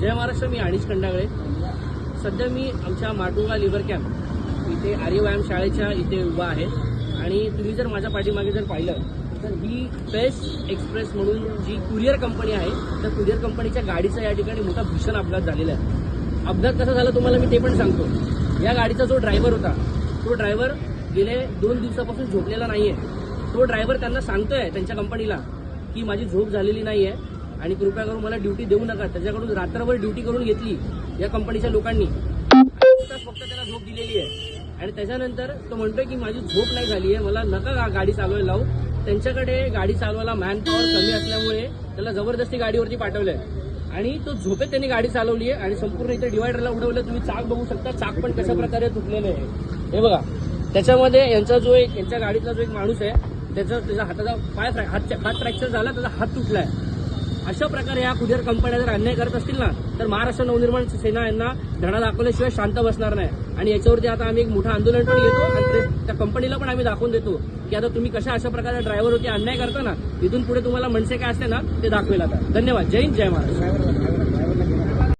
जय महाराष्ट्र मी अनिश खंडागळे. सध्या मी आमच्या Matunga liver camp इथे आर्यव्यायाम शाळेच्या इथे उभा आहे. आणि तुम्ही जर माझ्या पाठीमागे जर पाहिलं तर ही बेस्ट एक्सप्रेस म्हणून जी कुरिअर कंपनी आहे त्या कुरिअर कंपनीच्या गाडीचा या ठिकाणी मोठा भीषण अपघात झालेला आहे. अपघात कसा झाला तुम्हाला मी ते पण सांगतो. या गाडीचा जो ड्रायव्हर होता तो ड्रायव्हर गेले दोन दिवसापासून झोपलेला नाहीये. तो ड्रायव्हर त्यांना सांगतोय त्यांच्या कंपनीला की माझी झोप झालेली नाहीये. आणि कृपया करून मला ड्युटी देऊ नका. त्याच्याकडून रात्रभर ड्युटी करून घेतली या कंपनीच्या लोकांनी. फक्त त्याला झोप दिलेली आहे. आणि त्याच्यानंतर तो म्हणतोय की माझी झोप नाही झाली आहे. मला नका गाडी चालवायला लावू. त्यांच्याकडे गाडी चालवायला मॅनपॉवर कमी असल्यामुळे त्याला जबरदस्ती गाडीवरती पाठवलंय. आणि तो झोपेत त्यांनी गाडी चालवली आहे आणि संपूर्ण इथे डिवायडरला उडवलं. तुम्ही चाक बघू शकता चाक पण कशा प्रकारे तुटलेलं आहे. हे बघा. त्याच्यामध्ये यांचा जो एक यांच्या गाडीतला जो एक माणूस आहे त्याचा त्याच्या हाताचा पाय फ्रॅ- हात हात फ्रॅक्चर झाला त्याचा हात तुटलाय. अशा प्रकारे या कुरिअर कंपन्या जर अन्याय करत असतील ना तर महाराष्ट्र नवनिर्माण सेना यांना धडा दाखवल्याशिवाय शांत बसणार नाही. आणि याच्यावरती आता आम्ही एक मोठं आंदोलन पण घेतो आणि त्या कंपनीला पण आम्ही दाखवून देतो की आता तुम्ही कशा अशा प्रकारे ड्रायव्हरवरती अन्याय करता ना इथून पुढे तुम्हाला मनसे काय असते ना ते दाखवेल आता. धन्यवाद. जय हिंद जय महाराष्ट्र.